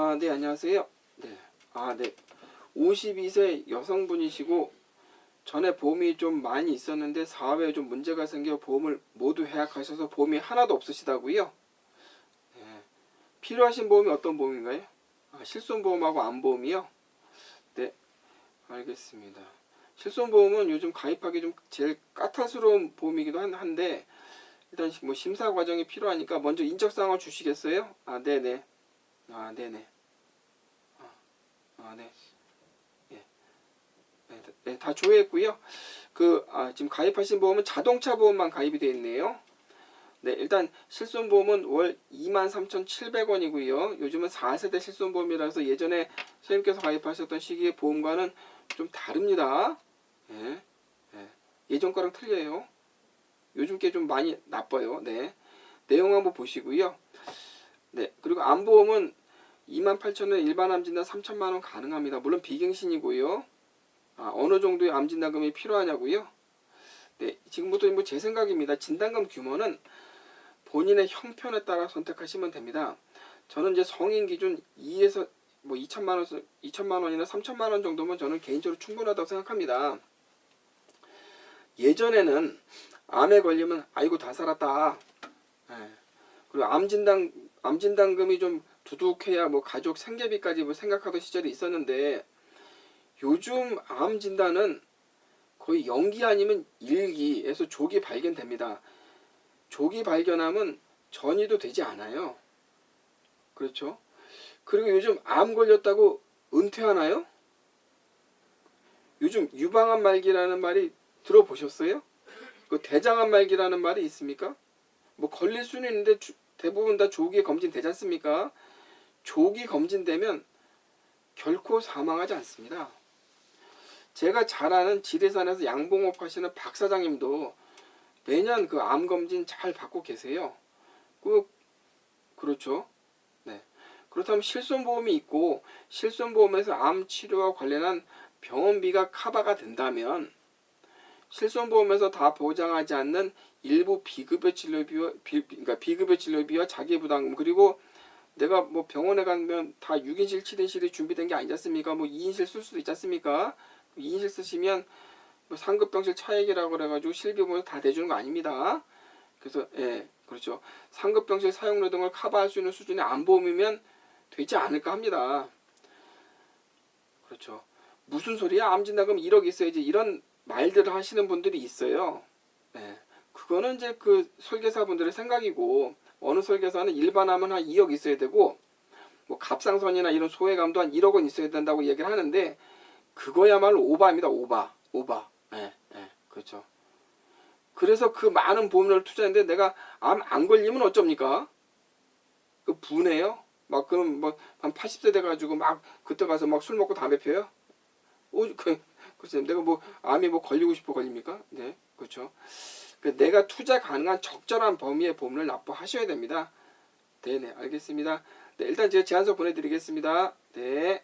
아, 네, 안녕하세요. 네. 아, 네. 52세 여성분이시고 전에 보험이 좀 많이 있었는데 사업에 좀 문제가 생겨 보험을 모두 해약하셔서 보험이 하나도 없으시다고요? 네. 필요하신 보험이 어떤 보험인가요? 아, 실손보험하고 암보험이요? 네. 알겠습니다. 실손보험은 요즘 가입하기 좀 제일 까탈스러운 보험이기도 한- 한데 일단 뭐 심사 과정이 필요하니까 먼저 인적사항을 주시겠어요? 아, 네네. 아, 네네. 아, 아, 네. 예. 네, 다- 네, 다 조회했고요. 그, 아, 지금 가입하신 보험은 자동차 보험만 가입이 되어 있네요. 네, 일단 실손보험은 월 23,700원이고요. 요즘은 4세대 실손보험이라서 예전에 선생님께서 가입하셨던 시기의 보험과는 좀 다릅니다. 예. 예. 예전 거랑 틀려요. 요즘 게 좀 많이 나빠요. 네. 내용 한번 보시고요. 네. 그리고 암보험은 28,000원 일반 암진단 3천만 원 가능합니다. 물론 비갱신이고요. 아, 어느 정도의 암진단금이 필요하냐고요? 네. 지금부터 뭐 제 생각입니다. 진단금 규모는 본인의 형편에 따라 선택하시면 됩니다. 저는 이제 성인 기준 2에서 뭐 2천만 원, 2천만 원이나 3천만 원 정도면 저는 개인적으로 충분하다고 생각합니다. 예전에는 암에 걸리면 아이고 다 살았다. 예. 그리고 암 진단 암 진단금이 좀 두둑해야 뭐 가족 생계비까지 뭐 생각하던 시절이 있었는데 요즘 암 진단은 거의 연기 아니면 일기에서 조기 발견됩니다. 조기 발견하면 전이도 되지 않아요. 그렇죠? 그리고 요즘 암 걸렸다고 은퇴하나요? 요즘 유방암 말기라는 말이 들어보셨어요? 그 대장암 말기라는 말이 있습니까? 뭐 걸릴 수는 있는데 주- 대부분 다 조기에 검진되지 않습니까? 조기 검진되면 결코 사망하지 않습니다. 제가 잘 아는 지리산에서 양봉업 하시는 박 사장님도 매년 그 암 검진 잘 받고 계세요. 그 그렇죠. 네. 그렇다면 실손보험이 있고 실손보험에서 암 치료와 관련한 병원비가 커버가 된다면 실손보험에서 다 보장하지 않는 일부 비급여 진료비와 비, 그러니까 비급여 진료비와 자기부담금 그리고 내가 뭐 병원에 가면 다 6인실 7인실이 준비된 게 아니지 않습니까? 뭐 2인실 쓸 수도 있지 않습니까? 2인실 쓰시면 뭐 상급병실 차액이라고 그래가지고 실비보험 다 대주는 거 아닙니다. 그래서 예 그렇죠. 상급병실 사용료 등을 커버할 수 있는 수준의 암보험이면 되지 않을까 합니다. 그렇죠. 무슨 소리야? 암 진단금 1억 있어야지 이런 말들을 하시는 분들이 있어요. 예. 그거는 이제 그 설계사분들의 생각이고 어느 설계사는 일반하면 한 2억 있어야 되고 뭐 갑상선이나 이런 소외감도 한 1억은 있어야 된다고 얘기를 하는데 그거야말로 오바입니다. 오바. 오바. 예. 예. 그렇죠. 그래서 그 많은 보험료를 투자했는데 내가 암 안 걸리면 어쩝니까? 그 분해요? 막 그럼 뭐한 80세 돼 가지고 막 그때 가서 막 술 먹고 담배 피워요? 오, 그 글쎄 내가 뭐 암이 뭐 걸리고 싶어 걸립니까? 네. 그렇죠. 그 내가 투자 가능한 적절한 범위의 보험을 납부하셔야 됩니다. 네네 알겠습니다. 네 일단 제가 제안서 보내드리겠습니다. 네.